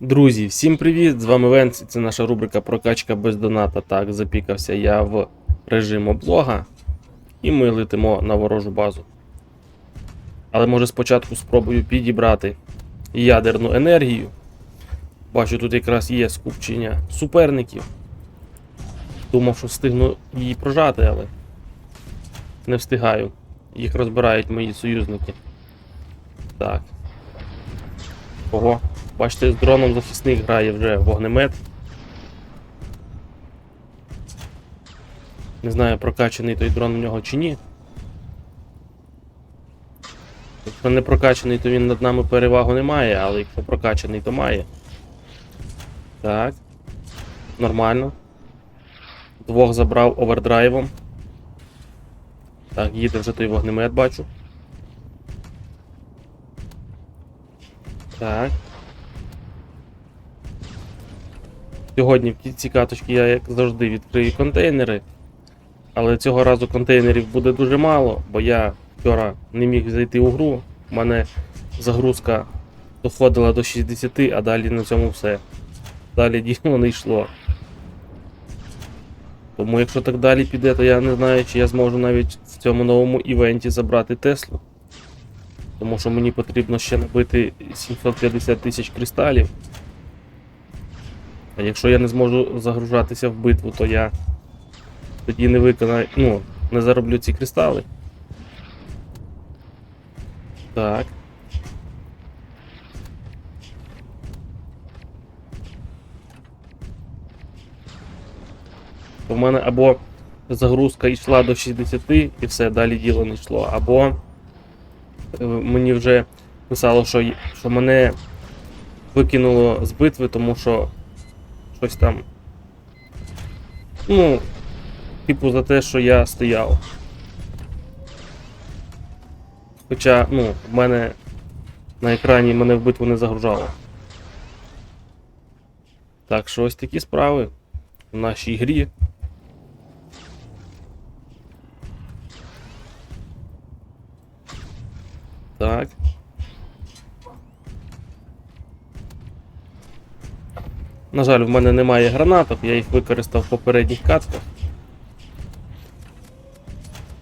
Друзі, всім привіт! З вами Венц, і це наша рубрика Прокачка без доната. Так, запікався я в режим облога, і ми летимо на ворожу базу. Але може спочатку спробую підібрати ядерну енергію. Бачу, тут якраз є скупчення суперників. Думав, що встигну її прожати, але не встигаю. Їх розбирають мої союзники. Так. Ого. Бачите, з дроном захисник грає вже вогнемет. Не знаю, прокачаний той дрон у нього чи ні. Якщо не прокачаний, то він над нами перевагу не має, але якщо прокачаний, то має. Так. Нормально. Двох забрав овердрайвом. Так, їде вже той вогнемет, бачу. Так. Сьогодні в кінці каточки я, як завжди, відкрию контейнери. Але цього разу контейнерів буде дуже мало, бо я вчора не міг зайти у гру. У мене загрузка доходила до 60, а далі на цьому все. Далі діло не йшло. Тому якщо так далі піде, то я не знаю, чи я зможу навіть в цьому новому івенті забрати Теслу. Тому що мені потрібно ще набити 750 тисяч кристалів. А якщо я не зможу загружатися в битву, то я тоді не виконаю, ну, не зароблю ці кристали. Так. В мене або загрузка йшла до 60 і все, далі діло не йшло, або е, мені вже писало, що, що мене викинуло з битви, тому що щось там. Ну, типу, за те, що я стояв. Хоча, ну, в мене на екрані мене в битву не загружало. Так що ось такі справи в нашій грі. Так. На жаль, в мене немає гранаток, я їх використав в попередніх катках.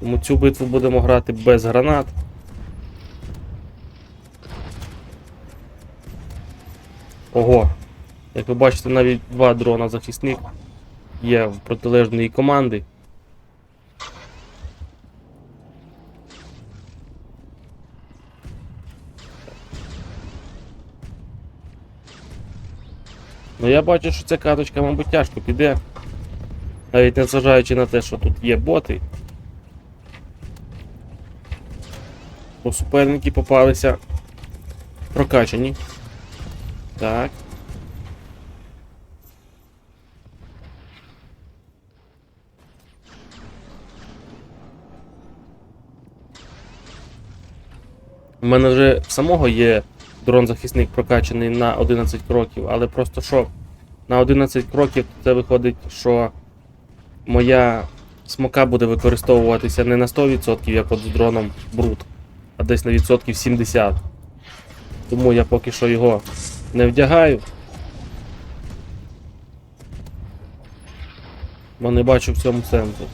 Тому цю битву будемо грати без гранат. Ого! Як ви бачите, навіть два дрона захисник є в протилежної команди. Ну я бачу, що ця каточка, мабуть, тяжко піде. Навіть не зважаючи на те, що тут є боти. Бо суперники попалися прокачані. Так. У мене вже самого є дрон-захисник прокачаний на 11 кроків, але просто що на 11 кроків це виходить, що моя смока буде використовуватися не на 100%, як от з дроном Брут, а десь на відсотків 70. Тому я поки що його не вдягаю. Бо не бачу в цьому сенсу.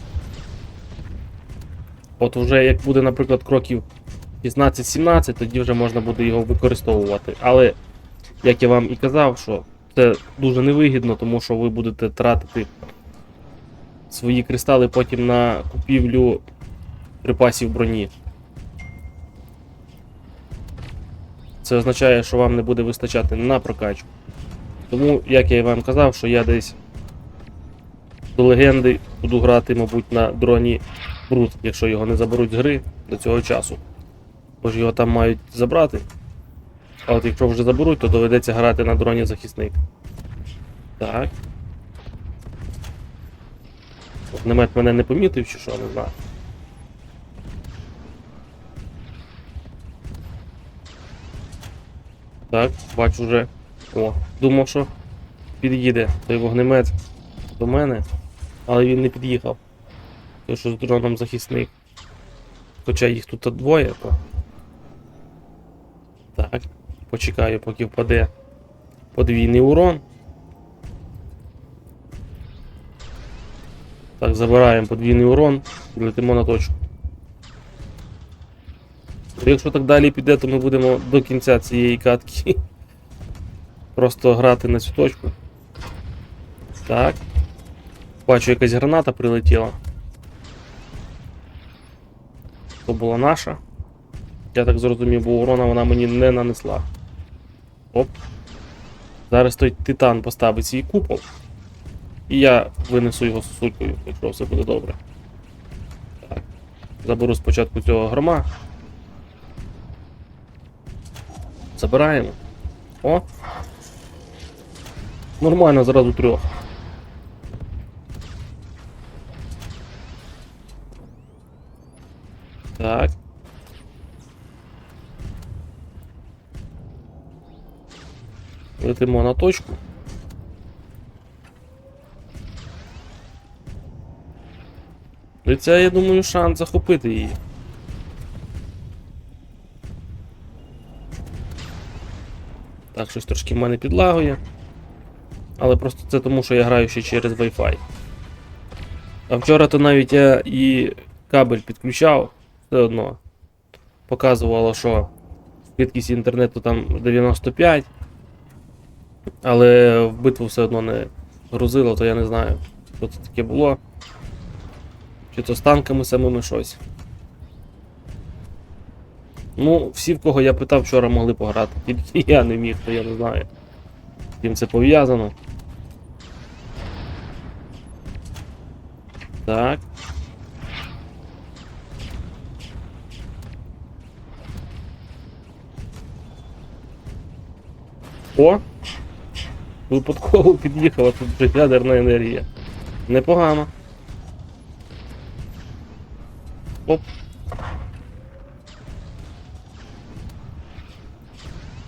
От вже як буде, наприклад, кроків 16-17, тоді вже можна буде його використовувати. Але, як я вам і казав, що це дуже невигідно, тому що ви будете тратити свої кристали потім на купівлю припасів броні. Це означає, що вам не буде вистачати на прокачку. Тому, як я і вам казав, що я десь до легенди буду грати, мабуть, на дроні Брут, якщо його не заберуть з гри до цього часу. Бо ж його там мають забрати. А от якщо вже заберуть, то доведеться грати на дроні захисник. Так. Намет мене не помітив чи що, не знаю. Так, бачу вже. О, думав, що під'їде той вогнемет до мене, але він не під'їхав. Той, що з дроном захисник. Хоча їх тут двоє, то. Почекаю, поки впаде подвійний урон. Так, забираємо подвійний урон, летимо на точку. Якщо так далі піде, то ми будемо до кінця цієї катки просто грати на цю точку. Так. Бачу, якась граната прилетіла. То була наша. Я так зрозумів, бо урона вона мені не нанесла. Оп. Зараз той титан поставить свій купол. І я винесу його сосулькою, якщо все буде добре. Так. Заберу спочатку цього грома. Забираємо. О! Нормально, зразу трьох. Так. Летимо на точку. І це, я думаю, шанс захопити її. Так, щось трошки в мене підлагує. Але просто це тому, що я граю ще через Wi-Fi. А вчора то навіть я і кабель підключав, все одно. Показувало, що швидкість інтернету там 95. Але в битву все одно не грузило, то я не знаю, що це таке було. Чи то з танками самими щось. Ну, всі, в кого я питав, вчора могли пограти. Тільки я не міг, то я не знаю. Чим це пов'язано. Так. О! Випадково під'їхала тут вже ядерна енергія. Непогано. Оп.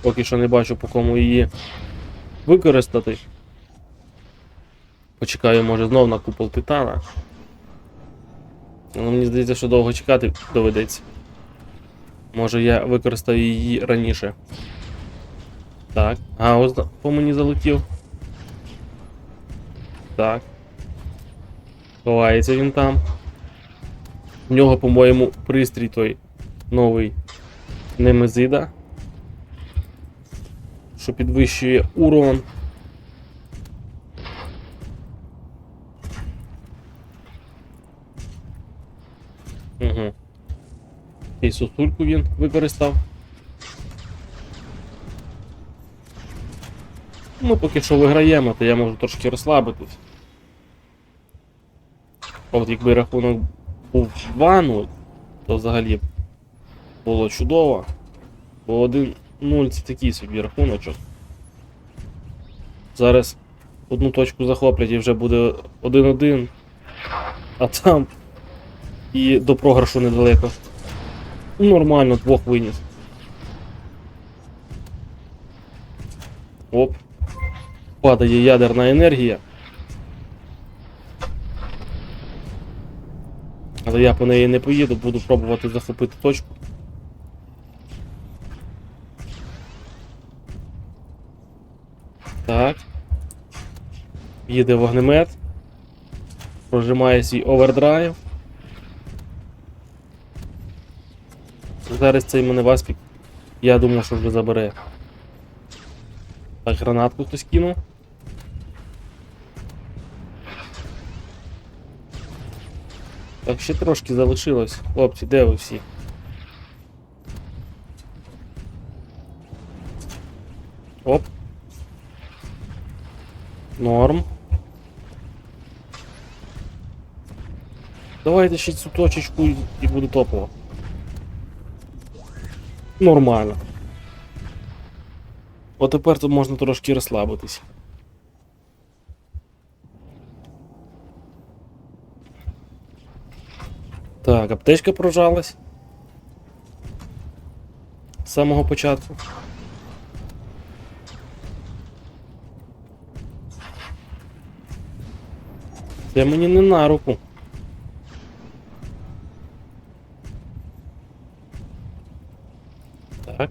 Поки що не бачу, по кому її використати. Почекаю, може, знов на купол титана. Але мені здається, що довго чекати доведеться. Може я використаю її раніше. Так, гаус за- по мені залетів. Так. Ховається він там. В нього, по-моєму, пристрій той новий Немезида. Що підвищує урон. Угу. І сосульку він використав. Ну, поки що виграємо, то я можу трошки розслабитись. От якби рахунок був 2-0, то взагалі було чудово. Бо 1-0 це такий собі рахуночок. Зараз одну точку захоплять і вже буде 1-1, а там і до програшу недалеко. Нормально, двох виніс. Оп. Падає ядерна енергія. Але я по неї не поїду, буду пробувати захопити точку. Так. Їде вогнемет. Прожимає свій овердрайв. Зараз цей мене васпік. Я думаю, що вже забере. Так, гранатку хтось кинув. Так, ще трошки залишилось. Хлопці, де ви всі? Оп. Норм. Давайте ще цю точечку і- буде топово. Нормально. От тепер тут можна трошки розслабитись. Так, аптечка прожалась. З самого початку. Це мені не на руку. Так.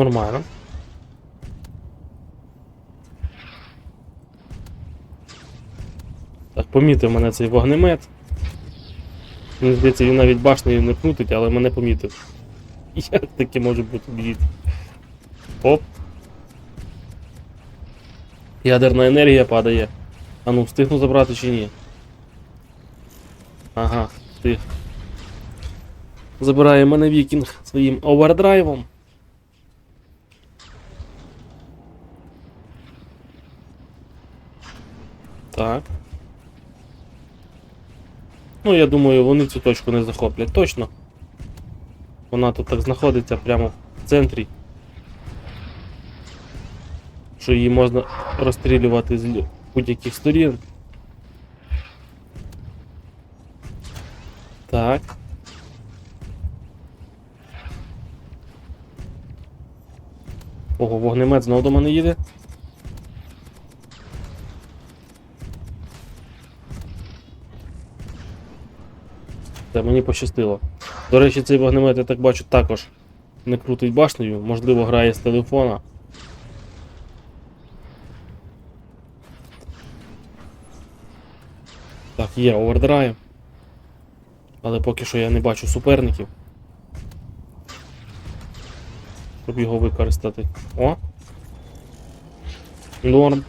Нормально. Так, помітив мене цей вогнемет. Мені здається, він навіть башнею не крутить, але мене помітив. Як таке може бути блід? Оп. Ядерна енергія падає. А ну, встигну забрати чи ні? Ага, встиг. Забирає мене вікінг своїм овердрайвом. Так. Ну, я думаю, вони цю точку не захоплять. Точно. Вона тут так знаходиться прямо в центрі. Що її можна розстрілювати з будь-яких сторін. Так. Ого, вогнемет знову до мене їде. Та мені пощастило. До речі, цей вогнемет, я так бачу, також не крутить башнею, можливо, грає з телефона. Так, є овердрайв. Але поки що я не бачу суперників. Щоб його використати. О! Норм.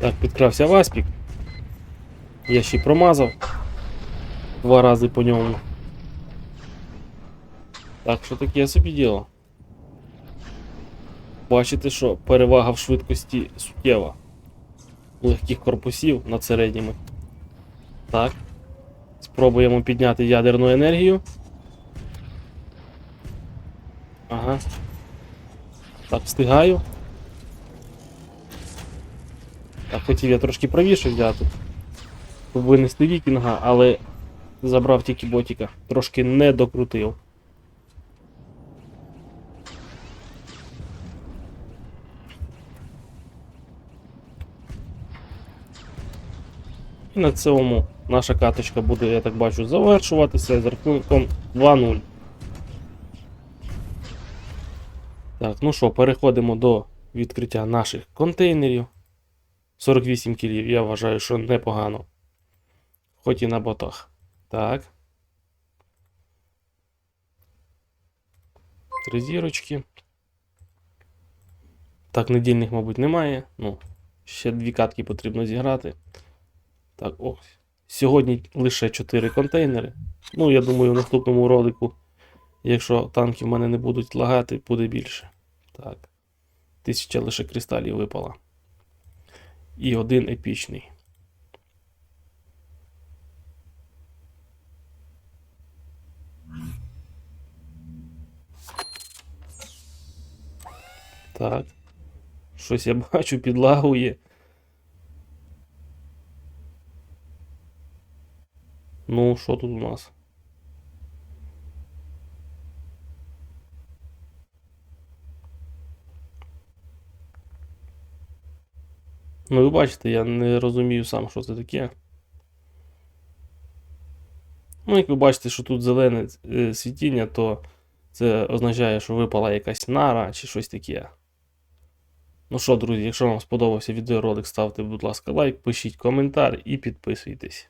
Так, підкрався Васпік. Я ще й промазав. Два рази по ньому. Так, що таке собі діло? Бачите, що перевага в швидкості суттєва. Легких корпусів над середніми. Так. Спробуємо підняти ядерну енергію. Ага. Так, встигаю. Так, хотів я трошки правіше взяти. Щоб винести вікінга, але забрав тільки ботіка. Трошки не докрутив. І на цьому наша каточка буде, я так бачу, завершуватися з рахунком 2-0. Так, ну що, переходимо до відкриття наших контейнерів. 48 кілів, я вважаю, що непогано. Хоч і на ботах. Так. Три зірочки. Так, недільних, мабуть, немає. Ну, ще дві катки потрібно зіграти. Так, ось. Сьогодні лише 4 контейнери. Ну, я думаю, в наступному ролику, якщо танки в мене не будуть лагати, буде більше. Так. Тисяча лише кристалів випала. І один епічний. Так. Щось я бачу, підлагує. Ну, що тут у нас? Ну, ви бачите, я не розумію сам, що це таке. Ну, як ви бачите, що тут зелене е, світіння, то це означає, що випала якась нара чи щось таке. Ну що, друзі, якщо вам сподобався відеоролик, ставте, будь ласка, лайк, пишіть коментар і підписуйтесь.